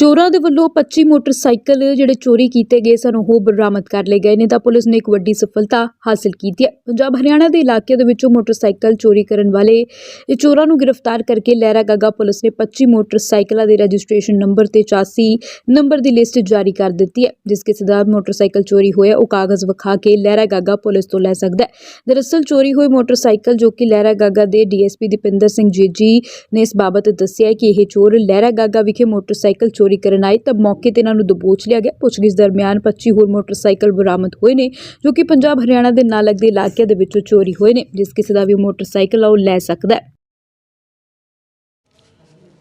ਚੋਰਾਂ ਦੇ ਵੱਲੋਂ 25 ਮੋਟਰਸਾਈਕਲ ਜਿਹੜੇ ਚੋਰੀ ਕੀਤੇ ਗਏ ਸਨ, ਉਹ ਬਰਾਮਦ ਕਰ ਲਏ ਗਏ ਨੇ ਤਾਂ ਪੁਲਿਸ ਨੇ ਇੱਕ ਵੱਡੀ ਸਫਲਤਾ ਹਾਸਲ ਕੀਤੀ ਹੈ। ਪੰਜਾਬ ਹਰਿਆਣਾ ਦੇ ਇਲਾਕੇ ਦੇ ਵਿੱਚੋਂ ਮੋਟਰਸਾਈਕਲ ਚੋਰੀ ਕਰਨ ਵਾਲੇ ਇਹ ਚੋਰਾਂ ਨੂੰ ਗ੍ਰਿਫਤਾਰ ਕਰਕੇ ਲਹਿਰਾ ਗਾਗਾ ਪੁਲਿਸ ਨੇ 25 ਮੋਟਰਸਾਈਕਲਾਂ ਦੇ ਰਜਿਸਟ੍ਰੇਸ਼ਨ ਨੰਬਰ ਤੇ 84 ਨੰਬਰ ਦੀ ਲਿਸਟ ਜਾਰੀ ਕਰ ਦਿੱਤੀ ਹੈ, ਜਿਸ ਕਿਸੇ ਦਾ ਮੋਟਰਸਾਈਕਲ ਚੋਰੀ ਹੋਇਆ, ਉਹ ਕਾਗਜ਼ ਵਿਖਾ ਕੇ ਲਹਿਰਾ ਗਾਗਾ ਪੁਲਿਸ ਤੋਂ ਲੈ ਸਕਦਾ ਹੈ। ਦਰਅਸਲ ਚੋਰੀ ਹੋਏ ਮੋਟਰਸਾਈਕਲ ਜੋ ਕਿ ਲਹਿਰਾ ਗਾਗਾ ਦੇ ਡੀਐਸਪੀ ਦੀਪਿੰਦਰ ਸਿੰਘ ਜੀਜੀ ਨੇ ਇਸ ਬਾਬਤ ਦੱਸਿਆ ਕਿ ਇਹ ਚੋਰ ਲਹਿਰਾ ਗਾਗਾ ਵਿਖੇ ਮੋਟਰਸਾਈਕਲ ਚੋਰੀ ਕਰਨ ਆਏ ਤਾਂ ਮੌਕੇ ਤੇ ਇਹਨਾਂ ਨੂੰ ਦਬੋਚ ਲਿਆ ਗਿਆ। ਪੁੱਛਗਿੱਛ ਦਰਮਿਆਨ 25 ਹੋਰ ਮੋਟਰਸਾਈਕਲ ਬਰਾਮਦ ਹੋਏ ਨੇ, ਜੋ ਕਿ ਪੰਜਾਬ ਹਰਿਆਣਾ ਦੇ ਨਾਲ ਲੱਗਦੇ ਇਲਾਕਿਆਂ ਦੇ ਵਿੱਚੋਂ ਚੋਰੀ ਹੋਏ ਨੇ, ਜਿਸ ਕਿਸੇ ਦਾ ਵੀ ਮੋਟਰਸਾਈਕਲ ਆ, ਉਹ ਲੈ ਸਕਦਾ ਹੈ।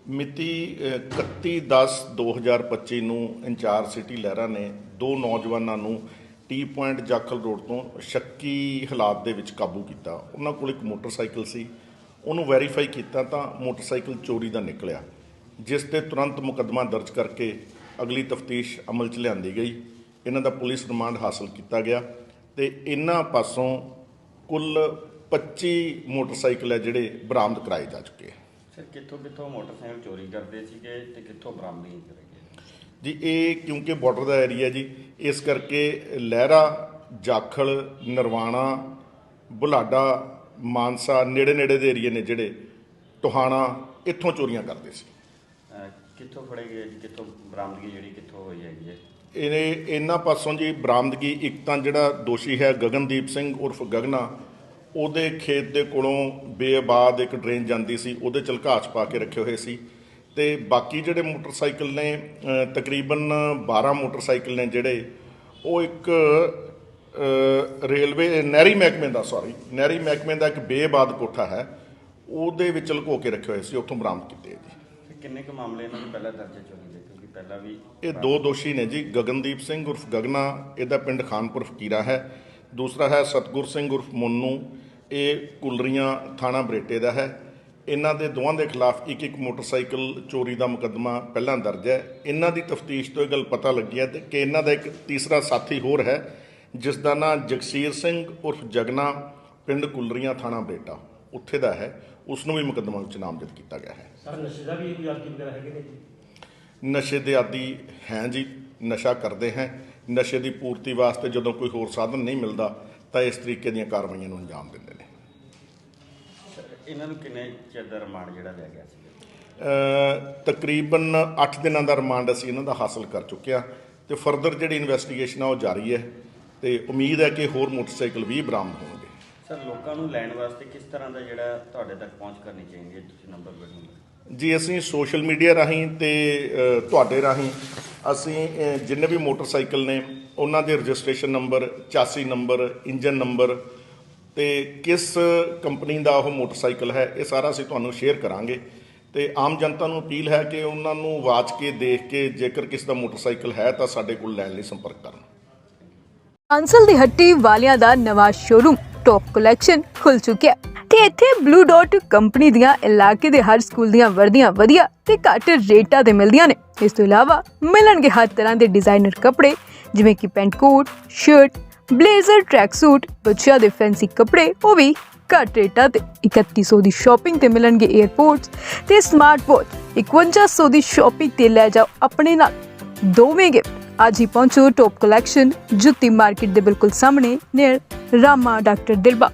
ਮਿਤੀ 31/10/2025 ਨੂੰ ਇੰਚਾਰਜ ਸਿਟੀ ਲਹਿਰਾ ਨੇ ਦੋ ਨੌਜਵਾਨਾਂ ਨੂੰ ਟੀ ਪੁਆਇੰਟ ਜਾਖਲ ਰੋਡ ਤੋਂ ਸ਼ੱਕੀ ਹਾਲਾਤ ਦੇ ਵਿੱਚ ਕਾਬੂ ਕੀਤਾ। ਉਹਨਾਂ ਕੋਲ ਇੱਕ ਮੋਟਰਸਾਈਕਲ ਸੀ, ਉਹਨੂੰ ਵੈਰੀਫਾਈ ਕੀਤਾ ਤਾਂ ਮੋਟਰਸਾਈਕਲ ਚੋਰੀ ਦਾ ਨਿਕਲਿਆ। ਜਿਸ ਤੇ ਤੁਰੰਤ ਮੁਕੱਦਮਾ ਦਰਜ ਕਰਕੇ ਅਗਲੀ ਤਫਤੀਸ਼ ਅਮਲ 'ਚ ਲਿਆਂਦੀ ਗਈ। ਇਹਨਾਂ ਦਾ ਪੁਲਿਸ ਰਿਮਾਂਡ ਹਾਸਲ ਕੀਤਾ ਗਿਆ ਤੇ ਇਹਨਾਂ ਪਾਸੋਂ ਕੁੱਲ 25 ਮੋਟਰਸਾਈਕਲ ਹੈ ਜਿਹੜੇ ਬਰਾਮਦ ਕਰਾਏ ਜਾ ਚੁੱਕੇ ਹੈ ਸਰ ਕਿੱਥੋਂ ਕਿੱਥੋਂ ਮੋਟਰਸਾਈਕਲ ਚੋਰੀ ਕਰਦੇ ਸੀਗੇ ਤੇ ਕਿੱਥੋਂ ਬਰਾਮਦਗੀ ਕਰੇਗੇ ਜੀ ਇਹ ਕਿਉਂਕਿ ਬਾਰਡਰ ਦਾ ਏਰੀਆ ਜੀ ਇਸ ਕਰਕੇ ਲਹਿਰਾ ਜਾਖਲ ਨਰਵਾਣਾ ਬੁਲਾਡਾ ਮਾਨਸਾ ਨੇੜੇ ਨੇੜੇ ਦੇ ਏਰੀਏ ਨੇ ਜਿਹੜੇ ਟੋਹਾਣਾ ਇੱਥੋਂ ਚੋਰੀਆਂ ਕਰਦੇ ਸੀ। ਕਿੱਥੋਂ ਫੜੇ ਗਏ ਜੀ? ਕਿੱਥੋਂ ਬਰਾਮਦਗੀ ਜਿਹੜੀ ਕਿੱਥੋਂ ਹੋਈ ਹੈਗੀ ਹੈ? ਇਹ ਇਹਨਾਂ ਪਾਸੋਂ ਜੀ ਬਰਾਮਦਗੀ ਇੱਕ ਤਾਂ ਜਿਹੜਾ ਦੋਸ਼ੀ ਹੈ ਗਗਨਦੀਪ ਸਿੰਘ ਉਰਫ ਗਗਨਾ, ਉਹਦੇ ਖੇਤ ਦੇ ਕੋਲੋਂ ਬੇਆਬਾਦ ਇੱਕ ਡਰੇਨ ਜਾਂਦੀ ਸੀ, ਉਹਦੇ ਚਲਕਾਚ ਪਾ ਕੇ ਰੱਖੇ ਹੋਏ ਸੀ ਤੇ ਬਾਕੀ ਜਿਹੜੇ ਮੋਟਰਸਾਈਕਲ ਨੇ ਤਕਰੀਬਨ 12 ਮੋਟਰਸਾਈਕਲ ਨੇ ਜਿਹੜੇ, ਉਹ ਇੱਕ ਰੇਲਵੇ, ਨਹਿਰੀ ਮਹਿਕਮੇ ਦਾ ਸੌਰੀ ਨਹਿਰੀ ਮਹਿਕਮੇ ਦਾ ਇੱਕ ਬੇਬਾਦ ਕੋਠਾ ਹੈ, ਉਹਦੇ ਵਿੱਚ ਲੁਕੋ ਕੇ ਰੱਖੇ ਹੋਏ ਸੀ, ਉੱਥੋਂ ਬਰਾਮਦ ਕੀਤੇ ਜੀ। ਕਿੰਨੇ ਕੁ ਮਾਮਲੇ ਇਹਨਾਂ ਦੇ ਪਹਿਲਾਂ ਦਰਜ ਹੈ ਕਿਉਂਕਿ ਪਹਿਲਾਂ ਵੀ ਇਹ ਦੋ ਦੋਸ਼ੀ ਨੇ ਜੀ, ਗਗਨਦੀਪ ਸਿੰਘ ਉਰਫ ਗਗਨਾ, ਇਹਦਾ ਪਿੰਡ ਖਾਨਪੁਰ ਫਕੀਰਾ ਹੈ। ਦੂਸਰਾ ਹੈ ਸਤਗੁਰ ਸਿੰਘ ਉਰਫ ਮੁੰਨੂ, ਇਹ ਕੁਲਰੀਆਂ ਥਾਣਾ ਬਰੇਟੇ ਦਾ ਹੈ। ਇਹਨਾਂ ਦੇ ਦੋਵਾਂ ਦੇ ਖਿਲਾਫ ਇੱਕ ਇੱਕ ਮੋਟਰਸਾਈਕਲ ਚੋਰੀ ਦਾ ਮੁਕੱਦਮਾ ਪਹਿਲਾਂ ਦਰਜ ਹੈ। ਇਹਨਾਂ ਦੀ ਤਫਤੀਸ਼ ਤੋਂ ਇਹ ਗੱਲ ਪਤਾ ਲੱਗੀ ਹੈ ਤੇ ਕਿ ਇਹਨਾਂ ਦਾ ਇੱਕ ਤੀਸਰਾ ਸਾਥੀ ਹੋਰ ਹੈ, ਜਿਸ ਦਾ ਨਾਂ ਜਗਸੀਰ ਸਿੰਘ ਉਰਫ ਜਗਨਾ, ਪਿੰਡ ਕੁਲਰੀਆਂ ਥਾਣਾ ਬਰੇਟਾ, ਉੱਥੇ ਦਾ ਹੈ। ਉਸ ਨੂੰ ਵੀ ਮੁਕੱਦਮਾ ਵਿੱਚ ਨਾਮਜ਼ਦ ਕੀਤਾ ਗਿਆ ਹੈ। ਸਰ ਨਸ਼ੇ ਦਾ ਵੀ ਕੋਈ ਆਦੀ ਵਗੈਰਾ ਹੈਗੇ ਨੇ ਜੀ? ਨਸ਼ੇ ਦੇ ਆਦੀ ਹੈ ਜੀ ਨਸ਼ਾ ਕਰਦੇ ਹੈ। ਨਸ਼ੇ ਦੀ ਪੂਰਤੀ ਵਾਸਤੇ ਜਦੋਂ ਕੋਈ ਹੋਰ ਸਾਧਨ ਨਹੀਂ ਮਿਲਦਾ ਤਾਂ ਇਸ ਤਰੀਕੇ ਦੀਆਂ ਕਾਰਵਾਈਆਂ ਨੂੰ ਅੰਜਾਮ ਦਿੰਦੇ ਨੇ। ਇਹਨਾਂ ਨੂੰ ਕਿੰਨੇ ਚਿਰ ਦਾ ਰਿਮਾਂਡ ਜਿਹੜਾ ਲਿਆ ਗਿਆ ਸੀ? ਅ, ਤਕਰੀਬਨ 8 ਦਿਨਾਂ ਦਾ ਰਿਮਾਂਡ ਅਸੀਂ ਇਹਨਾਂ ਦਾ ਹਾਸਲ ਕਰ ਚੁੱਕੇ ਹਾਂ ਤੇ ਫਰਦਰ ਜਿਹੜੀ ਇਨਵੈਸਟੀਗੇਸ਼ਨ ਆ ਉਹ ਜਾਰੀ ਹੈ ਤੇ ਉਮੀਦ ਹੈ ਕਿ ਹੋਰ ਮੋਟਰਸਾਈਕਲ ਵੀ ਬਰਾਮਦ ਹੋਣਗੇ। ਸਰ ਲੋਕਾਂ ਨੂੰ ਲੈਣ ਵਾਸਤੇ ਕਿਸ ਤਰ੍ਹਾਂ ਦਾ ਜਿਹੜਾ ਤੁਹਾਡੇ ਤੱਕ ਪਹੁੰਚ ਕਰਨੀ ਚਾਹੀਦੀ ਹੈ? ਤੁਸੀਂ ਨੰਬਰ ਬਟਨ ਜੀ ਅਸੀਂ ਸੋਸ਼ਲ ਮੀਡੀਆ ਰਾਹੀਂ ਤੇ ਤੁਹਾਡੇ ਰਾਹੀਂ ਅਸੀਂ ਜਿੰਨੇ ਵੀ ਮੋਟਰਸਾਈਕਲ ਨੇ ਉਹਨਾਂ ਦੇ registration number 84 number engine number ਤੇ ਕਿਸ ਕੰਪਨੀ ਦਾ ਉਹ ਮੋਟਰਸਾਈਕਲ ਹੈ ਇਹ ਸਾਰਾ ਅਸੀਂ ਤੁਹਾਨੂੰ ਸ਼ੇਅਰ ਕਰਾਂਗੇ। ਤੇ ਆਮ ਜਨਤਾ ਨੂੰ ਅਪੀਲ ਹੈ ਕਿ ਉਹਨਾਂ ਨੂੰ ਵਾਚ ਕੇ ਦੇਖ ਕੇ ਜੇਕਰ ਕਿਸ ਦਾ ਮੋਟਰਸਾਈਕਲ ਹੈ ਤਾਂ ਸਾਡੇ ਕੋਲ ਲੈਣ ਲਈ ਸੰਪਰਕ ਕਰਨ। ਅੰਸਲ ਦੀ ਹੱਟੀ ਵਾਲਿਆਂ ਦਾ ਨਵਾਂ ਸ਼ੋਰੂਮ ਟੌਪ ਕਲੈਕਸ਼ਨ ਖੁੱਲ ਚੁੱਕਿਆ ਤੇ ਇੱਥੇ ਬਲੂ ਡਾਟ ਕੰਪਨੀ ਦੀਆਂ ਇਲਾਕੇ ਦੇ ਹਰ ਸਕੂਲ ਦੀਆਂ ਵਰਦੀਆਂ ਵਧੀਆ ਤੇ ਘੱਟ ਰੇਟਾਂ ਤੇ ਮਿਲਦੀਆਂ ਨੇ। ਇਸ ਤੋਂ ਇਲਾਵਾ ਮਿਲਣਗੇ ਹਰ ਤਰ੍ਹਾਂ ਦੇ ਡਿਜ਼ਾਈਨਰ ਕੱਪੜੇ, ਜਿਵੇਂ ਕਿ pant coat shirt blazer track suit ਬੱਚਿਆਂ ਦੇ ਫੈਂਸੀ ਕੱਪੜੇ, ਉਹ ਵੀ ਘੱਟ ਰੇਟਾਂ ਤੇ। 3100 ਦੀ ਸ਼ਾਪਿੰਗ ਤੇ ਮਿਲਣਗੇ 에ਅਰਪੋਰਟਸ ਤੇ ਸਮਾਰਟ ਵਾਚ 5100 ਦੀ ਸ਼ਾਪਿੰਗ ਤੇ ਲੈ ਜਾਓ ਆਪਣੇ ਨਾਲ। ਦੋਵੇਂ ਗਿਫਟ ਅੱਜ ਹੀ ਪਹੁੰਚੋ ਟੌਪ ਕਲੈਕਸ਼ਨ ਜੁੱਤੀ ਮਾਰਕੀਟ ਦੇ ਬਿਲਕੁਲ ਸਾਹਮਣੇ ਨੀਅਰ ਰਾਮਾ ਡਾਕਟਰ ਦਿਲਬਾ।